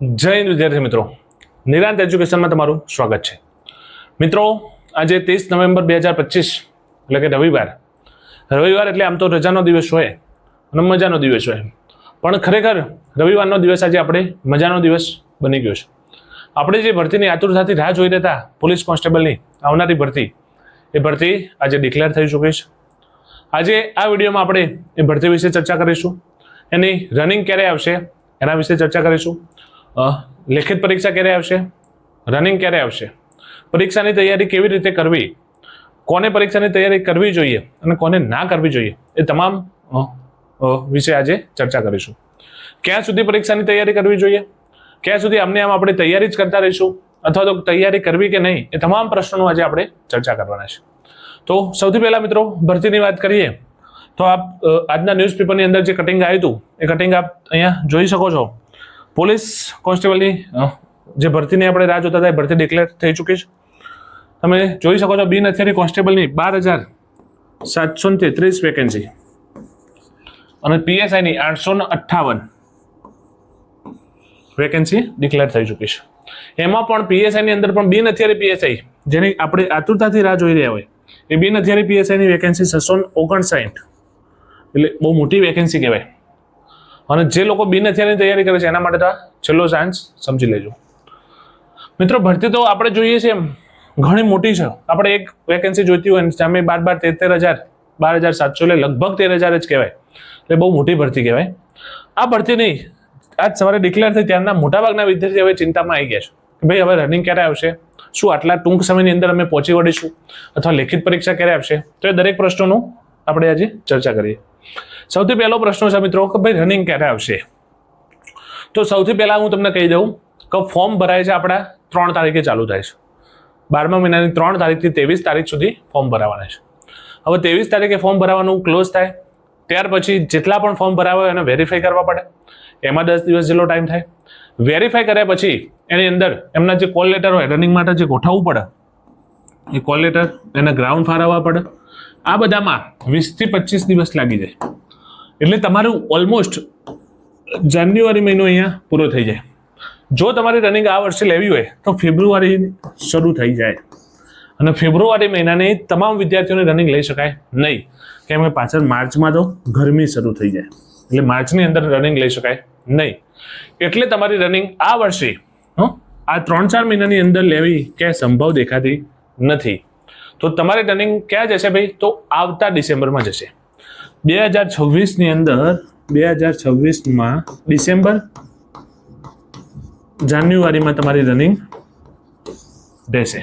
જય હિન્દ વિદ્યાર્થી મિત્રો. નિરાંત એજ્યુકેશનમાં તમારું સ્વાગત છે. મિત્રો, આજે ત્રીસ નવેમ્બર બે હજાર પચીસ, એટલે કે રવિવાર. રવિવાર એટલે આમ તો રજાનો દિવસ હોય અને મજાનો દિવસ હોય. પણ ખરેખર રવિવારનો દિવસ આજે આપણે મજાનો દિવસ બની ગયો છે. આપણે જે ભરતીની આતુરતાથી રાહ જોઈ રહેતા પોલીસ કોન્સ્ટેબલની આવનારી ભરતી, એ ભરતી આજે ડિક્લેર થઈ ચૂકી છે. આજે આ વિડીયોમાં આપણે એ ભરતી વિશે ચર્ચા કરીશું. એની રનિંગ ક્યારે આવશે, એના વિશે ચર્ચા કરીશું. લેખિત પરીક્ષા ક્યારે આવશે? રનિંગ ક્યારે આવશે? પરીક્ષાની તૈયારી કેવી રીતે કરવી? કોને પરીક્ષાની તૈયારી કરવી જોઈએ અને કોને ના કરવી જોઈએ? એ તમામ વિશે આજે ચર્ચા કરીશું. ક્યાં સુધી પરીક્ષાની તૈયારી કરવી જોઈએ? ક્યાં સુધી આમને આમ આપણે તૈયારી જ કરતા રહીશું? અથવા તો તૈયારી કરવી કે નહીં? એ તમામ પ્રશ્નોનું આજે આપણે ચર્ચા કરવાના છે. તો સૌથી પહેલા મિત્રો, ભરતીની વાત કરીએ, તો આપ આજના ન્યૂઝપેપરની અંદર જે કટિંગ આવ્યું હતું, એ કટિંગ આપ અહીંયા જોઈ શકો છો. પોલીસ કોન્સ્ટેબલની જે ભરતીની આપણે રાહ જોતા હતા એ ભરતી ડિક્લેર થઈ ચૂકી છે. તમે જોઈ શકો છો બિન હથિયારી કોન્સ્ટેબલની બાર હજાર સાતસો તેત્રીસ વેકેન્સી અને પીએસઆઈની આઠસો ને અઠ્ઠાવન વેકેન્સી ડિક્લેર થઈ ચૂકી છે. એમાં પણ પીએસઆઈની અંદર પણ બિન હથિયારી પીએસઆઈ, જેની આપણે આતુરતાથી રાહ જોઈ રહ્યા હોય, એ બિન હથિયારી પીએસઆઈની વેકેન્સી છસો ઓગણસાઠ. એટલે બહુ મોટી વેકેન્સી કહેવાય. અને જે લોકો બિન હથિયારની તૈયારી કરે છે, એના માટે આ છેલ્લો ચાન્સ સમજી લેજો. મિત્રો, ભરતી તો આપણે જોઈએ છે ઘણી મોટી છે. આપણે એક વેકેન્સી જોઈતી હોય સામે બાર બાર તેર હજાર, બાર હજાર સાતસો એટલે લગભગ તેર હજાર જ કહેવાય. એટલે બહુ મોટી ભરતી કહેવાય. આ ભરતી નહીં. આજ સવારે ડિક્લેર થઈ ત્યારના મોટાભાગના વિદ્યાર્થી હવે ચિંતામાં આવી ગયા છે. કે ભાઈ, હવે રનિંગ ક્યારે આવશે? શું આટલા ટૂંક સમયની અંદર અમે પહોંચી વળીશું? અથવા લેખિત પરીક્ષા ક્યારે આવશે? તો એ દરેક પ્રશ્નોનું આપણે આજે ચર્ચા કરીએ. સૌથી પહેલો પ્રશ્ન છે મિત્રો કે ભાઈ રનિંગ ક્યારે આવશે? તો સૌથી પહેલાં હું તમને કહી દઉં કે ફોર્મ ભરાય છે આપણા ત્રણ તારીખે ચાલુ થાય છે. બારમા મહિનાની ત્રણ તારીખથી ત્રેવીસ તારીખ સુધી ફોર્મ ભરાવાના છે. હવે ત્રેવીસ તારીખે ફોર્મ ભરાવાનું ક્લોઝ થાય, ત્યાર પછી જેટલા પણ ફોર્મ ભરાવા હોય એને વેરીફાઈ કરવા પડે. એમાં દસ દિવસ જેટલો ટાઈમ થાય. વેરીફાઈ કર્યા પછી એની અંદર એમના જે કોલ લેટર હોય રનિંગ માટે જે ગોઠવવું પડે, એ કોલ લેટર એને ગ્રાઉન્ડ ફાળવવા પડે. આ બધામાં વીસથી પચીસ દિવસ લાગી જાય. એટલે તમારું ઓલમોસ્ટ જાન્યુઆરી મહિનો અહીંયા પૂરો થઈ જાય. જો તમારી રનિંગ આ વર્ષે લેવી હોય, તો ફેબ્રુઆરી શરૂ થઈ જાય. અને ફેબ્રુઆરી મહિનાની તમામ વિદ્યાર્થીઓને રનિંગ લઈ શકાય નહીં. કેમ કે પાછળ માર્ચમાં તો ગરમી શરૂ થઈ જાય. એટલે માર્ચની અંદર રનિંગ લઈ શકાય નહીં. એટલે તમારી રનિંગ આ વર્ષે આ ત્રણ ચાર મહિનાની અંદર લેવી ક્યાંય સંભવ દેખાતી નથી. તો તમારે રનિંગ ક્યાં જશે ભાઈ? તો આવતા ડિસેમ્બરમાં જશે. બે હજાર છવ્વીસની અંદર, બે હજાર છવ્વીસમાં ડિસેમ્બર, જાન્યુઆરીમાં તમારી રનિંગ રહેશે.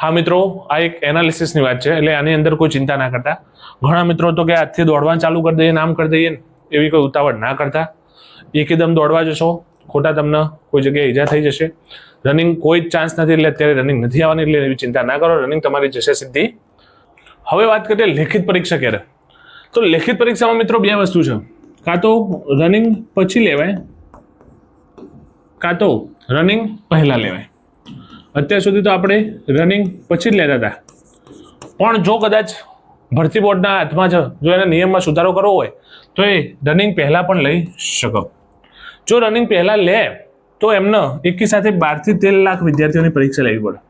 હા મિત્રો, આ એક એનાલિસિસની વાત છે, એટલે આની અંદર કોઈ ચિંતા ના કરતા. ઘણા મિત્રો તો કે આજથી દોડવાનું ચાલુ કરી દઈએ, નામ કરી દઈએ, એવી કોઈ ઉતાવળ ના કરતા. એકદમ દોડવા જશો, ખોટા તમને કોઈ જગ્યાએ ઈજા થઈ જશે. રનિંગ કોઈ જ ચાન્સ નથી, એટલે અત્યારે રનિંગ નથી આવવાની, એટલે એવી ચિંતા ના કરો, રનિંગ તમારી જશે સીધી હવે વાત કરીએ લેખિત પરીક્ષા ક્યારે? તો લેખિત પરીક્ષામાં મિત્રો બે વસ્તુ છે. કાં તો રનિંગ પછી લેવાય, કાં તો રનિંગ પહેલાં લેવાય. અત્યાર સુધી તો આપણે રનિંગ પછી જ લેતા હતા. પણ જો કદાચ ભરતી બોર્ડના હાથમાં છે જો એના નિયમમાં સુધારો કરવો હોય, તો એ રનિંગ પહેલાં પણ લઈ શકો. જો રનિંગ પહેલાં લે, તો એમને એકી સાથે બારથી તેર લાખ વિદ્યાર્થીઓની પરીક્ષા લેવી પડે.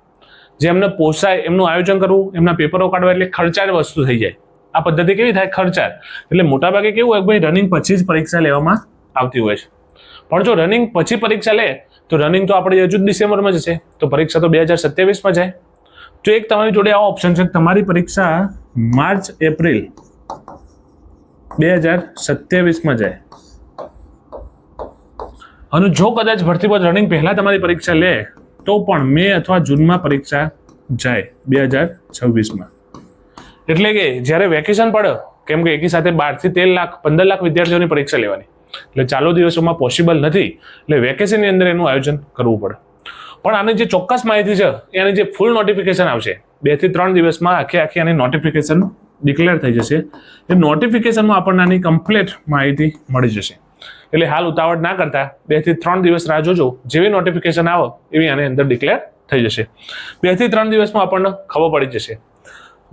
જે એમને પોસાય, એમનું આયોજન કરવું, એમના પેપરો કાઢવા એટલે ખર્ચાળ વસ્તુ થઈ જાય. આ પદ્ધતિ કેવી થાય? ખર્ચાળ. એટલે મોટાભાગે કેવું હોય કે ભાઈ રનિંગ પછી જ પરીક્ષા લેવામાં આવતી હોય છે. પણ જો રનિંગ પછી પરીક્ષા લે, તો રનિંગ તો આપણે હજુ જ જશે તો પરીક્ષા તો બે હજાર સત્યાવીસમાં જાય. તો એક તમારી જોડે આવો ઓપ્શન છે. તમારી પરીક્ષા માર્ચ, એપ્રિલ બે હજાર સત્યાવીસમાં જાય. અને જો કદાચ ભરતી પર રનિંગ પહેલાં તમારી પરીક્ષા લે, તો પણ મે અથવા જૂનમાં પરીક્ષા જાય બે હજાર છવ્વીસમાં. એટલે કે જ્યારે વેકેશન પડે, કેમ કે એકી સાથે બારથી તેર લાખ, પંદર લાખ વિદ્યાર્થીઓની પરીક્ષા લેવાની. એટલે ચાલુ દિવસોમાં પોસિબલ નથી, એટલે વેકેશનની અંદર એનું આયોજન કરવું પડે. પણ આની જે ચોક્કસ માહિતી છે એની જે ફૂલ નોટિફિકેશન આવશે. બેથી ત્રણ દિવસમાં આખી આખી આની નોટિફિકેશન ડિક્લેર થઈ જશે. એ નોટિફિકેશનમાં આપણને આની કમ્પ્લીટ માહિતી મળી જશે. એટલે હાલ ઉતાવળ ના કરતા બેથી ત્રણ દિવસ રાહ જોજો, જેવી નોટિફિકેશન આવે, એવી આની અંદર ડિક્લેર થઈ જશે. બેથી ત્રણ દિવસમાં આપણને ખબર પડી જશે.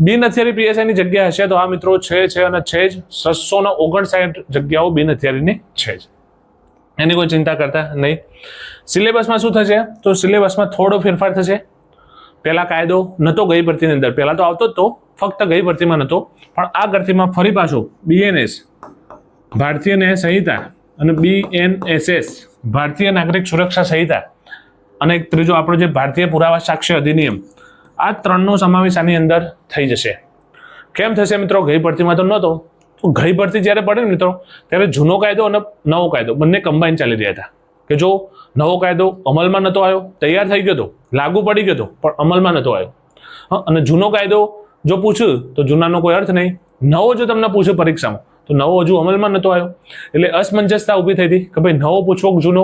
બિન હથિયારી પીએસઆઈની જગ્યા હશે તો આ મિત્રો છે છે અને છે જ. છસો ને ઓગણસાઠ જગ્યાઓ બિન હથિયારીની છે જ. એની કોઈ ચિંતા કરતા નહીં. સિલેબસમાં શું થશે? તો સિલેબસમાં થોડો ફેરફાર થશે. પહેલા કાયદો નહોતો ગઈ ભરતીની અંદર. પહેલા તો આવતો જ તો. ફક્ત ગઈ ભરતીમાં નહોતો. પણ આ ભરતીમાં ફરી પાછો બીએનએસ ભારતીય ન્યાય સંહિતા અને બીએનએસએસ ભારતીય નાગરિક સુરક્ષા સંહિતા અને એક ત્રીજો આપણો જે ભારતીય પુરાવા સાક્ષ્ય અધિનિયમ આ ત્રણનો સમાવેશ આની અંદર થઈ જશે. કેમ થશે મિત્રો? ગઈ ભરતીમાં તો નહોતો તો ગઈ ભરતી જ્યારે પડે ને મિત્રો, ત્યારે જૂનો કાયદો અને નવો કાયદો બંને કમ્બાઈન ચાલી રહ્યા હતા. કે જો નવો કાયદો અમલમાં નહોતો આવ્યો, તૈયાર થઈ ગયો હતો લાગુ પડી ગયો હતો પણ અમલમાં નહોતો આવ્યો. અને જૂનો કાયદો જો પૂછ્યું તો જૂનાનો કોઈ અર્થ નહીં. નવો જો તમને પૂછ્યું પરીક્ષામાં, તો નવો હજુ અમલમાં નહોતો આવ્યો. એટલે અસમંજસતા ઊભી થઈ હતી કે ભાઈ નવો પૂછવો જૂનો?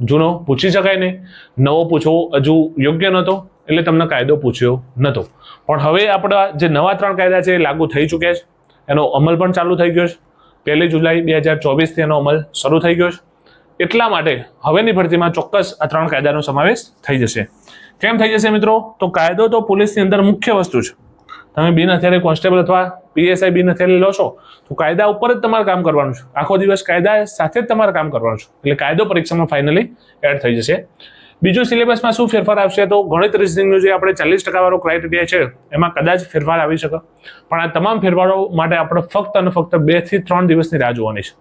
જૂનો પૂછી શકાય નહીં. નવો પૂછવો હજુ યોગ્ય નહોતો, એટલે તમને કાયદો પૂછ્યો નહોતો. પણ હવે આપણા જે નવા ત્રણ કાયદા છે એ લાગુ થઈ ચૂક્યા છે. એનો અમલ પણ ચાલુ થઈ ગયો છે. પહેલી જુલાઈ બે હજાર ચોવીસથી એનો અમલ શરૂ થઈ ગયો છે. એટલા માટે હવેની ભરતીમાં ચોક્કસ આ ત્રણ કાયદાનો સમાવેશ થઈ જશે. કેમ થઈ જશે મિત્રો? તો કાયદો તો પોલીસની અંદર મુખ્ય વસ્તુ છે. તમે બિન હથિયારે કોન્સ્ટેબલ અથવા પીએસઆઈ બિન હથિયારે લો છો, તો કાયદા ઉપર જ તમારે કામ કરવાનું છે. આખો દિવસ કાયદા સાથે જ તમારે કામ કરવાનું છે. એટલે કાયદો પરીક્ષામાં ફાઇનલી એડ થઈ જશે. બીજું સિલેબસમાં શું ફેરફાર આવશે તો ગણિત રિઝનિંગનું જે આપણે ચાલીસ ટકાવાળો ક્રાઇટેરિયા છે, એમાં કદાચ ફેરફાર આવી શકે. પણ આ તમામ ફેરફારો માટે આપણે ફક્ત અને ફક્ત બેથી ત્રણ દિવસની રાહ જોવાની છે.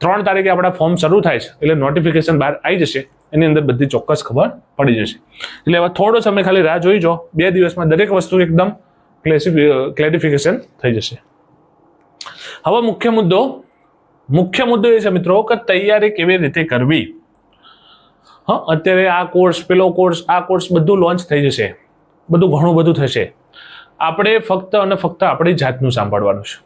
ત્રણ તારીખે આપણા ફોર્મ શરૂ થાય છે, એટલે નોટિફિકેશન બહાર આવી જશે, એની અંદર બધી ચોક્કસ ખબર પડી જશે. એટલે હવે થોડો સમય ખાલી રાહ જોઈ જો, બે દિવસમાં દરેક વસ્તુ એકદમ ક્લેરિફિકેશન થઈ જશે. હવે મુખ્ય મુદ્દો મુખ્ય મુદ્દો એ છે મિત્રો કે તૈયારી કેવી રીતે કરવી? હા, અત્યારે આ કોર્સ પેલો કોર્સ આ કોર્સ બધું લોન્ચ થઈ જશે. બધું ઘણું બધું થશે. આપણે ફક્ત અને ફક્ત આપણી જાતનું સાંભળવાનું છે.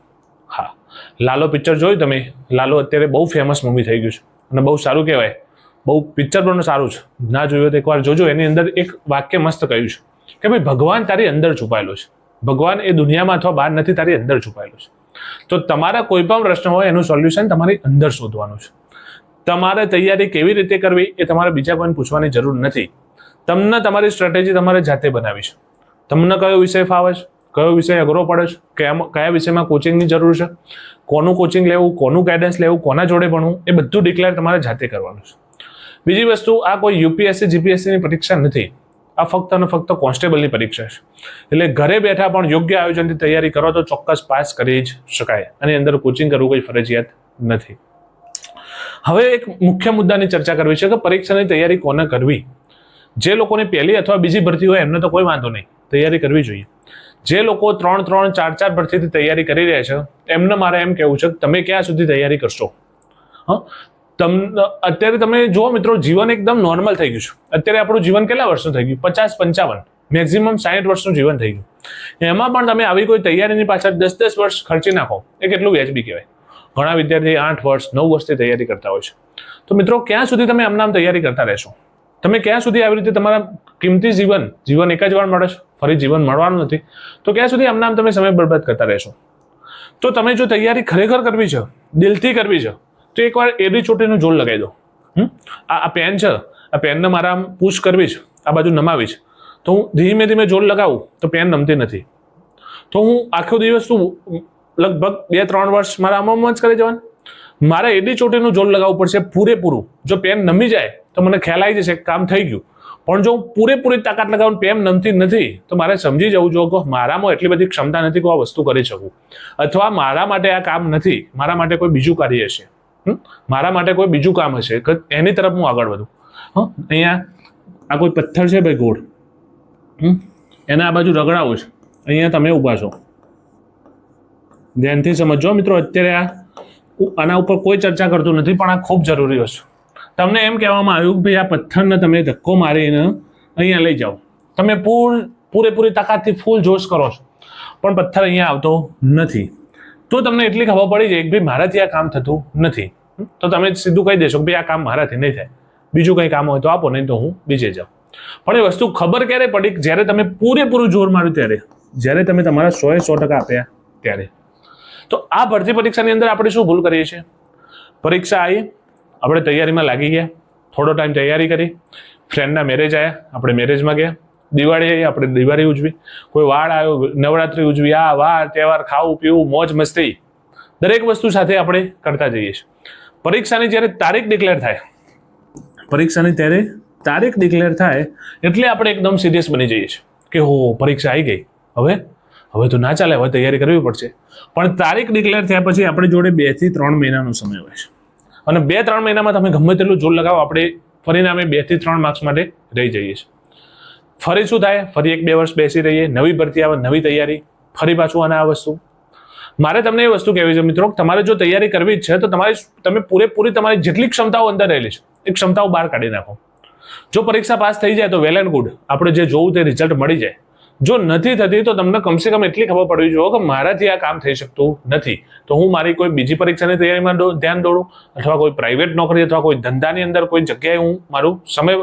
હા. લાલો પિક્ચર જોયું તમે? લાલો અત્યારે બહુ ફેમસ મૂવી થઈ ગયું છે. અને બહુ સારું કહેવાય. બહુ પિક્ચર પણ સારું છે. ના જોયું તો એકવાર જોજો. એની અંદર એક વાક્ય મસ્ત કહ્યું છે કે ભાઈ, ભગવાન તારી અંદર છુપાયેલો છે. ભગવાન એ દુનિયામાં અથવા બહાર નથી, તારી અંદર છુપાયેલો છે. તો તમારા કોઈ પણ પ્રશ્ન હોય, એનું સોલ્યુશન તમારી અંદર શોધવાનું છે. તમારે તૈયારી કેવી રીતે કરવી, એ તમારે બીજા કોઈને પૂછવાની જરૂર નથી. તમને તમારી સ્ટ્રેટેજી તમારે જાતે બનાવી છે. તમને કયો વિષય ફાવે છે? કયો વિષય અઘરો પડે છે? કયા કયા વિષયમાં કોચિંગની જરૂર છે? કોનું કોચિંગ લેવું, કોનું ગાઈડન્સ લેવું, કોના જોડે ભણવું, એ બધું ડિક્લેર તમારે જાતે કરવાનું છે. બીજી વસ્તુ, આ કોઈ યુપીએસસી જીપીએસસીની પરીક્ષા નથી. આ ફક્ત અને ફક્ત કોન્સ્ટેબલની પરીક્ષા છે. એટલે ઘરે બેઠા પણ યોગ્ય આયોજનથી તૈયારી કરો તો ચોક્કસ પાસ કરી જ શકાય. અને અંદર કોચિંગ કરવું કોઈ ફરજિયાત નથી. હવે એક મુખ્ય મુદ્દાની ચર્ચા કરવી છે કે પરીક્ષાની તૈયારી કોને કરવી? જે લોકોની પહેલી અથવા બીજી ભરતી હોય એમને તો કોઈ વાંધો નહીં. તૈયારી કરવી જોઈએ. જે લોકો ત્રણ ત્રણ, ચાર ચાર ભરતીથી તૈયારી કરી રહ્યા છે, એમને મારે એમ કહેવું છે કે તમે ક્યાં સુધી તૈયારી કરશો? તમને અત્યારે તમે જુઓ મિત્રો, જીવન એકદમ નોર્મલ થઈ ગયું છે. અત્યારે આપણું જીવન કેટલા વર્ષનું થઈ ગયું? પચાસ પંચાવન. મેક્ઝિમમ સાઠ વર્ષનું જીવન થઈ ગયું. એમાં પણ તમે આવી કોઈ તૈયારીની પાછળ દસ દસ વર્ષ ખર્ચી નાખો, એ કેટલું વ્યાજબી કહેવાય. ઘણા વિદ્યાર્થી આઠ વર્ષ, નવ વર્ષથી તૈયારી કરતા હોય છે. તો મિત્રો, ક્યાં સુધી તમે આમનામ તૈયારી કરતા રહેશો? તમે ક્યાં સુધી આવી રીતે તમારા કિંમતી જીવન જીવન એક જ વાર મળે છે, ફરી જીવન મળવાનું નથી. તો ક્યાં સુધી આમનામ તમે સમય બરબાદ કરતા રહેશો? તો તમે જો તૈયારી ખરેખર કરવી છે, દિલથી કરવી છે તો એકવાર એડી ચોટીનું જોડ લગાવી દો. હમ? આ પેન છે. આ પેનને મારા આમ પુશ કરવી છે. આ બાજુ નમાવી છે. તો હું ધીમે ધીમે જોડ લગાવું તો પેન નમતી નથી. તો હું આખો દિવસ શું, લગભગ બે ત્રણ વર્ષ મારા આમાં જ કરી જવાનું. મારે એડી ચોટીનું જોડ લગાવવું પડશે પૂરેપૂરું. જો પેન નમી જાય તો મને ખ્યાલ આવી જશે કામ થઈ ગયું. પણ જો હું પૂરેપૂરી તાકાત લગાવું પેન નમતી નથી, તો મારે સમજી જવું જોઈએ કે મારામાં એટલી બધી ક્ષમતા નથી કે હું આ વસ્તુ કરી શકું. અથવા મારા માટે આ કામ નથી. મારા માટે કોઈ બીજું કાર્ય છે? મારા માટે કોઈ બીજું કામ હશે એની તરફ હું આગળ વધું. હં, અહીંયા આ કોઈ પથ્થર છે ભાઈ ગોળ? એને આ બાજુ રગડાવું છે. અહીંયા તમે ઊભા છો. ધ્યાનથી સમજો મિત્રો, અત્યારે આ આના ઉપર કોઈ ચર્ચા કરતું નથી, પણ આ ખૂબ જરૂરી વસ્તુ. તમને એમ કહેવામાં આવ્યું કે ભાઈ આ પથ્થરને તમે ધક્કો મારીને અહીંયા લઈ જાઓ. તમે પૂર, પૂરેપૂરી તાકાતથી ફૂલ જોશ કરો છો. પણ પથ્થર અહીંયા આવતો નથી. તો તમને એટલી ખબર પડી જાય કે ભાઈ મારાથી આ કામ થતું નથી. તો તમે સીધું કહી દેશો કે ભાઈ આ કામ મારાથી નહીં થાય. બીજું કંઈ કામ હોય તો આપો, નહીં તો હું બીજે જાઉં. પણ એ વસ્તુ ખબર ક્યારે પડી? જ્યારે તમે પૂરેપૂરું જોર માર્યું ત્યારે. જ્યારે તમે તમારા સો સો ટકા આપ્યા ત્યારે. તો આ ભરતી પરીક્ષાની અંદર આપણે શું ભૂલ કરીએ છીએ? પરીક્ષા આવી આપણે તૈયારીમાં લાગી ગયા. થોડો ટાઈમ તૈયારી કરી. ફ્રેન્ડના મેરેજ આવ્યા આપણે મેરેજમાં ગયા. દિવાળી આવી આપણે દિવાળી ઉજવી. કોઈ વાળ આવ્યો, નવરાત્રી ઉજવી, આ વાર, તહેવાર, ખાવું, પીવું, મોજ, મસ્તી, દરેક વસ્તુ સાથે આપણે કરતા જઈએ છીએ. પરીક્ષાની જ્યારે તારીખ ડિક્લેર થાય, પરીક્ષાની ત્યારે તારીખ ડિક્લેર થાય એટલે આપણે એકદમ સિરિયસ બની જઈએ છીએ કે હો, પરીક્ષા આવી ગઈ. હવે હવે તો ના ચાલે, હવે તૈયારી કરવી પડશે. પણ તારીખ ડિક્લેર થયા પછી આપણી જોડે બેથી ત્રણ મહિનાનો સમય હોય છે. અને બે ત્રણ મહિનામાં તમે ગમે તેટલું જોર લગાવો, આપણે પરિણામે બેથી ત્રણ માર્ક્સ માટે રહી જઈએ છીએ. ફરી શું થાય? ફરી એક બે વર્ષ બેસી રહીએ, નવી ભરતી આવે, નવી તૈયારી, ફરી પાછું આના આ વસ્તુ. મારે તમને એ વસ્તુ કહેવી છે મિત્રો, તમારે જો તૈયારી કરવી છે, તો તમારી તમે પૂરેપૂરી તમારી જેટલી ક્ષમતાઓ અંદર રહેલી છે એ ક્ષમતાઓ બહાર કાઢી નાખો. જો પરીક્ષા પાસ થઈ જાય તો વેલ એન્ડ ગુડ, આપણે જે જોવું તે રિઝલ્ટ મળી જાય. જો નથી થતી તો તમને કમસે કમ એટલી ખબર પડવી જોઈએ કે મારાથી આ કામ થઈ શકતું નથી. તો હું મારી કોઈ બીજી પરીક્ષાની તૈયારીમાં ધ્યાન દોડું, અથવા કોઈ પ્રાઇવેટ નોકરી અથવા કોઈ ધંધાની અંદર કોઈ જગ્યાએ હું મારું સમય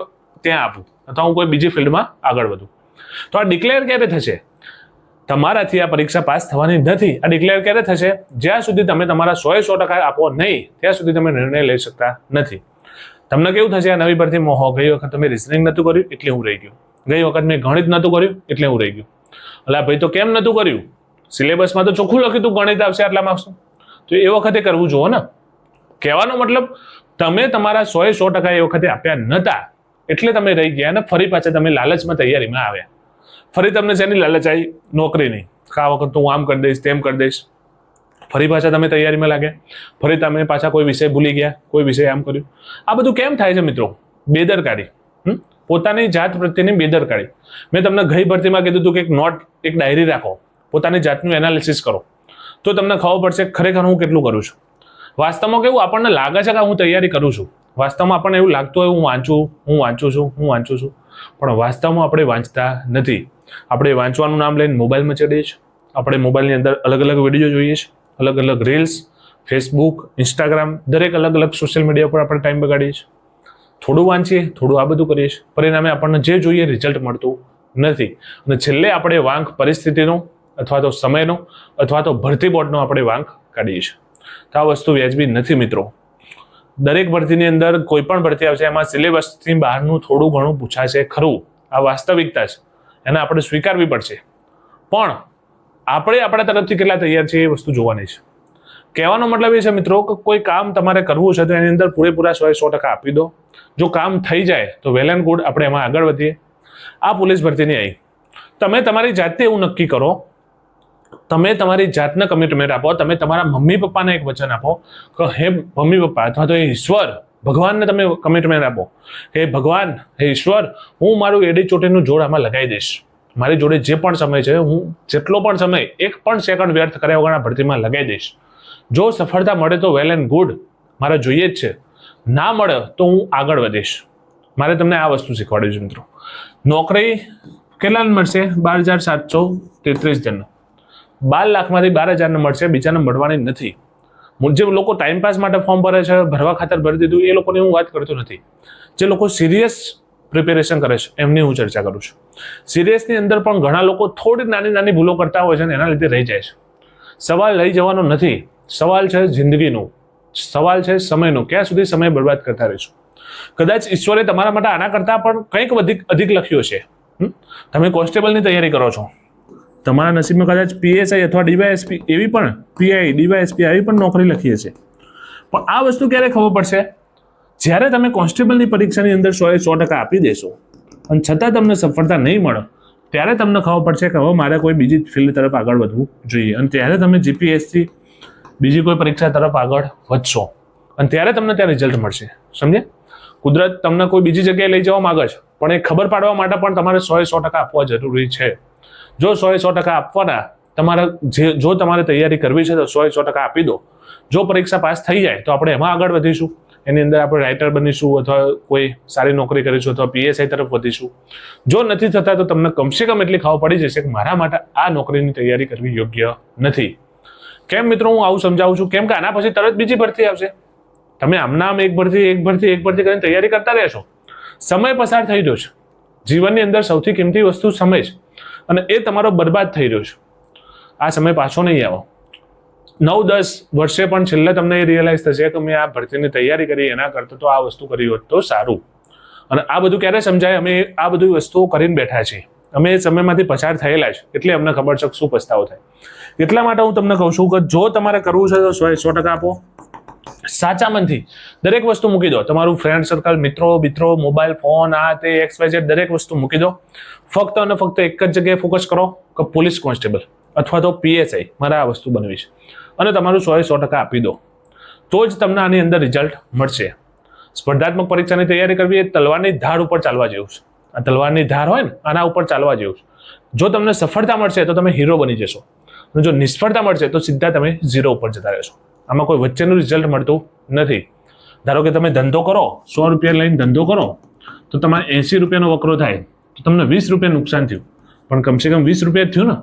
ત્યાં આપું. અથવા હું કોઈ બીજી ફિલ્ડમાં આગળ વધું. તો આ ડિક્લેર ક્યારે થશે? તમારાથી આ પરીક્ષા પાસ થવાની નથી. આ ડિક્લેર ક્યારે થશે? જ્યાં સુધી તમે તમારા સોએ સો ટકા આપો નહીં, ત્યાં સુધી તમે નિર્ણય લઈ શકતા નથી. તમને કેવું થશે? આ નવી ભરતી મોહો, ગઈ વખત તમે રિઝનિંગ નહોતું કર્યું, એટલે હું રહી ગયો. ગઈ વખત મેં ગણિત નહોતું કર્યું, એટલે હું રહી ગયો. અલા, ભાઈ, તો કેમ નહોતું કર્યું? સિલેબસમાં તો ચોખ્ખું લખ્યું તું, ગણિત આવશે આટલા માર્ક્સનું તો એ વખતે કરવું જુઓ ને. કહેવાનો મતલબ, તમે તમારા સો સો ટકા એ વખતે આપ્યા નહોતા એટલે તમે રહી ગયા અને ફરી પાછા તમે લાલચમાં તૈયારીમાં આવ્યા. ફરી તમને શેની લાલચ આવી નોકરીની. નહીં આ વખત હું આમ કરી દઈશ, તેમ કરી દઈશ. ફરી પાછા તમે તૈયારીમાં લાગ્યા. ફરી તમે પાછા કોઈ વિષય ભૂલી ગયા, કોઈ વિષય આમ કર્યું. આ બધું કેમ થાય છે મિત્રો? બેદરકારી? પોતાની જાત પ્રત્યેની બેદરકારી. મેં તમને ગઈ ભરતીમાં કીધું હતું કે એક નોટ, એક ડાયરી રાખો. પોતાની જાતનું એનાલિસિસ કરો. તો તમને ખબર પડશે ખરેખર હું કેટલું કરું છું. વાસ્તવમાં કેવું? આપણને લાગે છે કે હું તૈયારી કરું છું. વાસ્તવમાં આપણને એવું લાગતું હોય, હું વાંચું હું વાંચું છું, હું વાંચું છું. પણ વાસ્તવમાં આપણે વાંચતા નથી. આપણે વાંચવાનું નામ લઈને મોબાઈલમાં ચડીએ છીએ. આપણે મોબાઈલની અંદર અલગ અલગ વીડિયો જોઈએ છીએ, અલગ અલગ રીલ્સ, ફેસબુક, ઇન્સ્ટાગ્રામ, દરેક અલગ અલગ સોશિયલ મીડિયા પર આપણે ટાઈમ બગાડીએ છીએ. થોડું વાંચીએ, થોડું આ બધું કરીએ છીએ. પરિણામે આપણને જે જોઈએ રિઝલ્ટ મળતું નથી. અને છેલ્લે આપણે વાંક પરિસ્થિતિનો અથવા તો સમયનો અથવા તો ભરતી બોર્ડનો આપણે વાંક કાઢીએ છીએ. તો આ વસ્તુ વ્યાજબી નથી મિત્રો. દરેક ભરતીની અંદર કોઈ પણ ભરતી આવશે, એમાં સિલેબસથી બહારનું થોડું ઘણું પૂછાશે. ખરું, આ વાસ્તવિકતા છે. એને આપણે સ્વીકારવી પડશે. પણ આપણે આપણા તરફથી કેટલા તૈયાર છે એ વસ્તુ જોવાની છે. કહેવાનો મતલબ એ છે મિત્રો કે કોઈ કામ તમારે કરવું છે તો એની અંદર પૂરેપૂરા સો સો ટકા આપી દો. જો કામ થઈ જાય તો વેલ એન્ડ ગુડ, આપણે એમાં આગળ વધીએ. આ પોલીસ ભરતીની આવી તમે તમારી જાતે એવું નક્કી કરો તમે તમારી જાતને કમિટમેન્ટ આપો, તમે તમારા મમ્મી પપ્પાને એક વચન આપો કે હે મમ્મી પપ્પા, અથવા તો એ ઈશ્વર, ભગવાનને તમે કમિટમેન્ટ આપો. હે ભગવાન, હે ઈશ્વર, હું મારું એડી ચોટીનું જોડ આમાં લગાવી દઈશ. મારી જોડે જે પણ સમય છે, હું જેટલો પણ સમય, એક પણ સેકન્ડ વ્યર્થ કર્યા વગરના ભરતીમાં લગાવી દઈશ. જો સફળતા મળે તો વેલ એન્ડ ગુડ મારે જોઈએ જ છે. ના મળે તો હું આગળ વધીશ. મારે તમને આ વસ્તુ શીખવાડ્યું છે મિત્રો. નોકરી કેટલાને મળશે? બાર હજાર સાતસો તેત્રીસ જણને. બાર લાખમાંથી બાર હજારને મળશે, બીજાને મળવાની નથી. જે લોકો ટાઈમપાસ માટે ફોર્મ ભરે છે, ભરવા ખાતર ભરી દીધું, એ લોકોની હું વાત કરતો નથી. જે લોકો સિરિયસ પ્રિપેરેશન કરે છે, એમની હું ચર્ચા કરું છું. સિરિયસની અંદર પણ ઘણા લોકો થોડી નાની નાની ભૂલો કરતા હોય છે અને એના લીધે રહી જાય છે. સવાલ લઈ જવાનો નથી. સવાલ છે જિંદગીનો. સવાલ છે સમયનો. ક્યાં સુધી સમય બરબાદ કરતા રહીશું? કદાચ ઈશ્વરે તમારા માટે આના કરતાં પણ કંઈક અધિક અધિક લખ્યો છે તમે કોન્સ્ટેબલની તૈયારી કરો છો. તમારા નસીબમાં કદાચ પીએસઆઈ અથવા ડીવાયએસપી એવી પણ પીઆઈ ડીવાયએસપી આવી પણ નોકરી લખીએ છે પણ આ વસ્તુ ક્યારે ખબર પડશે? જ્યારે તમે કોન્સ્ટેબલની પરીક્ષાની અંદર સો એ સો ટકા આપી દેશો અને છતાં તમને સફળતા નહીં મળે, ત્યારે તમને ખબર પડશે કે હવે મારે કોઈ બીજી ફિલ્ડ તરફ આગળ વધવું જોઈએ. અને ત્યારે તમે જીપીએસસી બીજી કોઈ પરીક્ષા તરફ આગળ વધશો. અને ત્યારે તમને ત્યાં રિઝલ્ટ મળશે. સમજે કુદરત તમને કોઈ બીજી જગ્યાએ લઈ જવા માગે છે, પણ એ ખબર પાડવા માટે પણ તમારે સો સો ટકા આપવા જરૂરી છે. જો સો સો ટકા આપવાના, તમારા જે, જો તમારે તૈયારી કરવી છે તો સો સો ટકા આપી દો. જો પરીક્ષા પાસ થઈ જાય તો આપણે એમાં આગળ વધીશું. એની અંદર આપણે રાઇટર બનીશું અથવા કોઈ સારી નોકરી કરીશું અથવા પીએસઆઈ તરફ વધીશું. જો નથી થતા તો તમને કમસે કમ એટલી ખાવ પડી જશે કે મારા માટે આ નોકરીની તૈયારી કરવી યોગ્ય નથી. કેમ મિત્રો હું આવું સમજાવું છું? કેમ કે આના પછી તરત બીજી ભરતી આવશે. તમે આમના આમ એક ભરતી એક ભરતી એક ભરતી કરીને તૈયારી કરતા રહેશો. સમય પસાર થઈ રહ્યો છે. જીવનની અંદર સૌથી કિંમતી વસ્તુ સમય છે. અને એ તમારો બરબાદ થઈ રહ્યો છે. આ સમય પાછો નહીં આવો. નવ, દસ વર્ષે પણ છેલ્લે તમને એ રિયલાઇઝ થશે કે મેં આ ભરતીની તૈયારી કરી, એના કરતાં તો આ વસ્તુ કરી હોત તો સારું. અને આ બધું ક્યારે સમજાય? અમે આ બધી વસ્તુઓ કરીને બેઠા છીએ. અમે એ સમયમાંથી પસાર થયેલા છે, એટલે અમને ખબર છે શું પસ્તાવો થાય. એટલા માટે હું તમને કહું છું કે જો તમારે કરવું છે તો સો સો ટકા આપો. સાચા મનથી દરેક વસ્તુ મૂકી દો. તમારું ફ્રેન્ડ સર્કલ મિત્રો મિત્રો મોબાઈલ ફોન આ તે એક્સ વાય ઝેડ દરેક વસ્તુ મૂકી દો. ફક્ત અને ફક્ત એક જ જગ્યાએ ફોકસ કરો કે પોલીસ કોન્સ્ટેબલ અથવા તો પીએસઆઈ મારે આ વસ્તુ બનવી છે. અને તમારું સો સો ટકા આપી દો. તો જ તમને આની અંદર રિઝલ્ટ મળશે. સ્પર્ધાત્મક પરીક્ષાની તૈયારી કરવી એ તલવારની ધાર ઉપર ચાલવા જેવું છે. આ તલવારની ધાર હોય ને, આના ઉપર ચાલવા જેવું છે. જો તમને સફળતા મળશે તો તમે હીરો બની જશો. અને જો નિષ્ફળતા મળશે તો સીધા તમે ઝીરો ઉપર જતા રહેશો. આમાં કોઈ વચ્ચેનું રિઝલ્ટ મળતું નથી. ધારો કે તમે ધંધો કરો, સો રૂપિયા લઈને ધંધો કરો, તો તમારે એંસી રૂપિયાનો વકરો થાય. તો તમને વીસ રૂપિયા નુકસાન થયું. પણ કમસે કમ વીસ રૂપિયા થયું ને.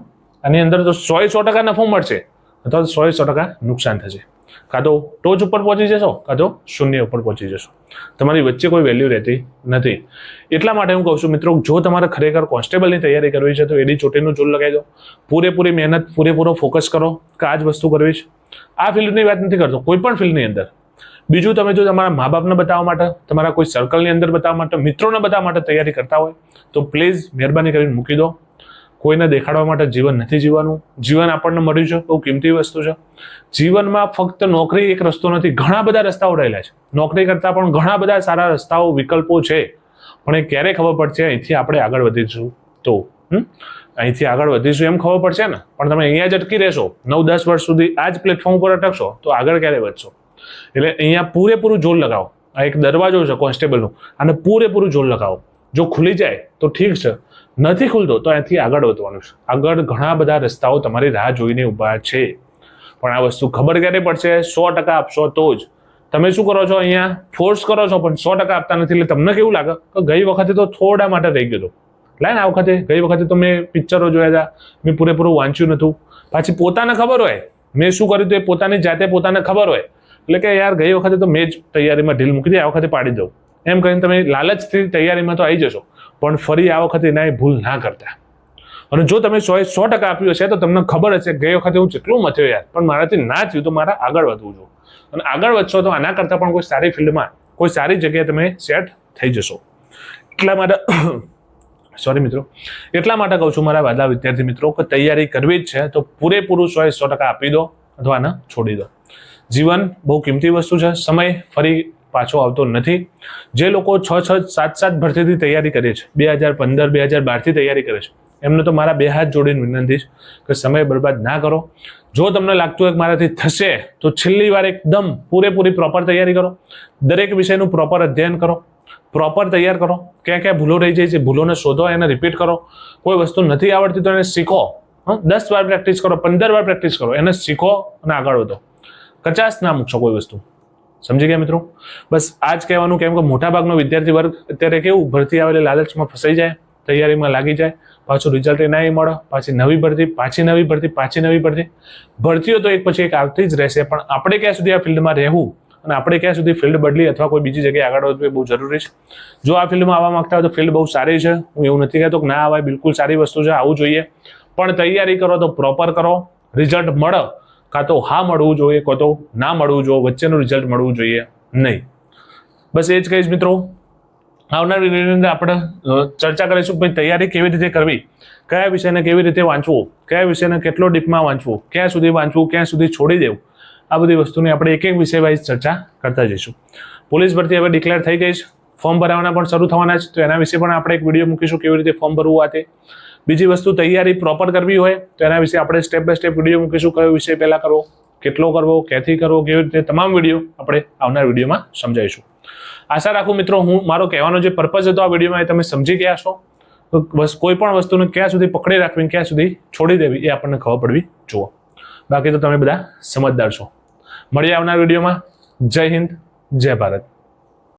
આની અંદર તો સો સો ટકા નફો મળશે. અથવા તો સોએ સો ટકા નુકસાન થશે. કાં તો ટોચ ઉપર પહોંચી જશો, કાં તો શૂન્ય ઉપર પહોંચી જશો. તમારી વચ્ચે કોઈ વેલ્યુ રહેતી નથી. એટલા માટે હું કહું છું મિત્રો, જો તમારે ખરેખર કોન્સ્ટેબલની તૈયારી કરવી છે, તો એડી ચોટીનું ચૂલ લગાવી દો. પૂરેપૂરી મહેનત, પૂરેપૂરો ફોકસ કરો. કે આ જ વસ્તુ કરવી છે આ ફિલ્ડની વાત નથી કરતો કોઈ પણ ફિલ્ડની અંદર. બીજું તમે જો તમારા મા બાપને બતાવવા માટે, તમારા કોઈ સર્કલની અંદર બતાવવા માટે, મિત્રોને બતાવવા માટે તૈયારી કરતા હોય, તો પ્લીઝ મહેરબાની કરીને મૂકી દો. કોઈને દેખાડવા માટે જીવન નથી જીવવાનું. જીવન આપણને મળ્યું છે, બહુ કિંમતી વસ્તુ છે. જીવનમાં ફક્ત નોકરી એક રસ્તો નથી, ઘણા બધા રસ્તાઓ રહેલા છે. નોકરી કરતાં પણ ઘણા બધા સારા રસ્તાઓ, વિકલ્પો છે. પણ એ ક્યારે ખબર પડશે? અહીંથી આપણે આગળ વધીશું. તો, હમ? અહીંથી આગળ વધીશું, એમ ખબર પડશે ને? પણ તમે અહીંયા જ અટકી રહેશો. નવ, દસ વર્ષ સુધી આ જ પ્લેટફોર્મ ઉપર અટકશો, તો આગળ ક્યારે વધશો? એટલે અહીંયા પૂરેપૂરું જોર લગાવો. આ એક દરવાજો છે કોન્સ્ટેબલનો. અને પૂરેપૂરું જોર લગાવો. જો ખુલી જાય, તો ઠીક છે. નથી ખુલતો, તો અહીંથી આગળ વધવાનું છે. આગળ ઘણા બધા રસ્તાઓ તમારી રાહ જોઈને ઊભા છે. પણ આ વસ્તુ ખબર ક્યારે પડશે? સો ટકા આપશો તો જ. તમે શું કરો છો અહીંયા? ફોર્સ કરો છો, પણ સો ટકા આપતા નથી. એટલે તમને કેવું લાગે? કે ગઈ વખતે તો થોડા માટે રહી ગયો હતો. લાય આ વખતે, ગઈ વખતે તો મેં પિક્ચરો જોયા હતા મેં પૂરેપૂરું વાંચ્યું નહોતું પાછી પોતાને ખબર હોય. મેં શું કર્યું હતું એ પોતાની જાતે પોતાને ખબર હોય. એટલે કે યાર, ગઈ વખતે તો મેં જ તૈયારીમાં ઢીલ મૂકી દીધી આ વખતે પાડી દઉં. એમ કહીને તમે લાલચથી તૈયારીમાં તો આવી જશો. પણ ફરી આ વખતે એના ભૂલ ના કરતા. અને જો તમે સો સો ટકા આપ્યું હશે તો તમને ખબર હશે ગઈ વખતે હું જેટલું મથ્યો યાર. પણ મારાથી ના થયું તો મારે આગળ વધવું છું. અને આગળ વધશો તો આના કરતાં પણ કોઈ સારી ફિલ્ડમાં, કોઈ સારી જગ્યાએ તમે સેટ થઈ જશો. એટલા માટે સોરી મિત્રો. એટલા માટે કહું છું મારા વાદા વિદ્યાર્થી મિત્રો કે તૈયારી કરવી જ છે તો પૂરેપૂરું સો સો ટકા આપી દો અથવા આને છોડી દો. જીવન બહુ કિંમતી વસ્તુ છે. સમય ફરી પાછો આવતો નથી. જે લોકો છ છ, સાત સાત ભરતીથી તૈયારી કરે છે, બે હજાર પંદર, બે હજાર બારથી તૈયારી કરે છે, એમને તો મારા બે હાથ જોડીને વિનંતી છે કે સમય બરબાદ ના કરો. જો તમને લાગતું હોય કે મારાથી થશે, તો છેલ્લી વાર એકદમ પૂરેપૂરી પ્રોપર તૈયારી કરો. દરેક વિષયનું પ્રોપર અધ્યયન કરો. પ્રોપર તૈયાર કરો. ક્યાં ક્યાં ભૂલો રહી જાય છે, ભૂલોને શોધો, એને રિપીટ કરો. કોઈ વસ્તુ નથી આવડતી તો એને શીખો? દસ વાર પ્રેક્ટિસ કરો, પંદર વાર પ્રેક્ટિસ કરો, એને શીખો અને આગળ વધો. કચાસ ના મૂકશો કોઈ વસ્તુ. સમજી ગયા મિત્રો? બસ આ જ કહેવાનું કેમ કે મોટાભાગનો વિદ્યાર્થી વર્ગ અત્યારે કેવું, ભરતી આવેલી લાલચમાં ફસાઈ જાય, તૈયારીમાં લાગી જાય, પાછું રિઝલ્ટ એ ના મળે, પાછી નવી ભરતી, પાછી નવી ભરતી, પાછી નવી ભરતી. ભરતીઓ તો એક પછી એક આવતી જ રહેશે, પણ આપણે ક્યાં સુધી આ ફિલ્ડમાં રહેવું? અને આપણે ક્યાં સુધી ફિલ્ડ બદલી અથવા કોઈ બીજી જગ્યાએ આગળ વધવું બહુ જરૂરી છે. જો આ ફિલ્ડમાં આવવા માંગતા હોય તો ફિલ્ડ બહુ સારી છે. હું એવું નથી કહેતો કે ના આવે, બિલકુલ સારી વસ્તુ છે, આવું જોઈએ. પણ તૈયારી કરો તો પ્રોપર કરો. રિઝલ્ટ મળે. કાં તો હા મળવું જોઈએ, કાં તો ના મળવું જોઈએ, વચ્ચેનું રિઝલ્ટ મળવું જોઈએ નહીં. બસ એ જ કહીશ મિત્રો. આવનાર અંદર આપણે ચર્ચા કરીશું ભાઈ તૈયારી કેવી રીતે કરવી? કયા વિષયને કેવી રીતે વાંચવું? કયા વિષયને કેટલો ડીપમાં વાંચવું? ક્યાં સુધી વાંચવું? ક્યાં સુધી છોડી દેવું? આ બધી વસ્તુની આપણે એક એક વિષય વાઇઝ ચર્ચા કરતા જઈશું. પોલીસ ભરતી હવે ડિક્લેર થઈ ગઈ છે. ફોર્મ ભરાવાના પણ શરૂ થવાના છે. તો એના વિશે પણ આપણે એક વીડિયો મૂકીશું કેવી રીતે ફોર્મ ભરવું આ બીજી વસ્તુ તૈયારી પ્રોપર કરવી હોય, તો એના વિશે આપણે સ્ટેપ બાય સ્ટેપ વીડિયો મૂકીશું. કયો વિષય પહેલાં કરવો, કેટલો કરવો, ક્યાંથી કરવો, કેવી રીતે તમામ વીડિયો આપણે આવનાર વિડીયોમાં સમજાવીશું. આશા રાખું મિત્રો, હું મારો કહેવાનો જે પર્પઝ હતો આ વિડીયોમાં એ તમે સમજી ગયા છો કોઈ પણ વસ્તુને ક્યાં સુધી પકડી રાખવી ક્યાં સુધી છોડી દેવી એ આપણને ખબર પડવી. જુઓ. બાકી તો તમે બધા સમજદાર છો. મળીએ આવનાર વિડીયોમાં. જય હિન્દ જય ભારત.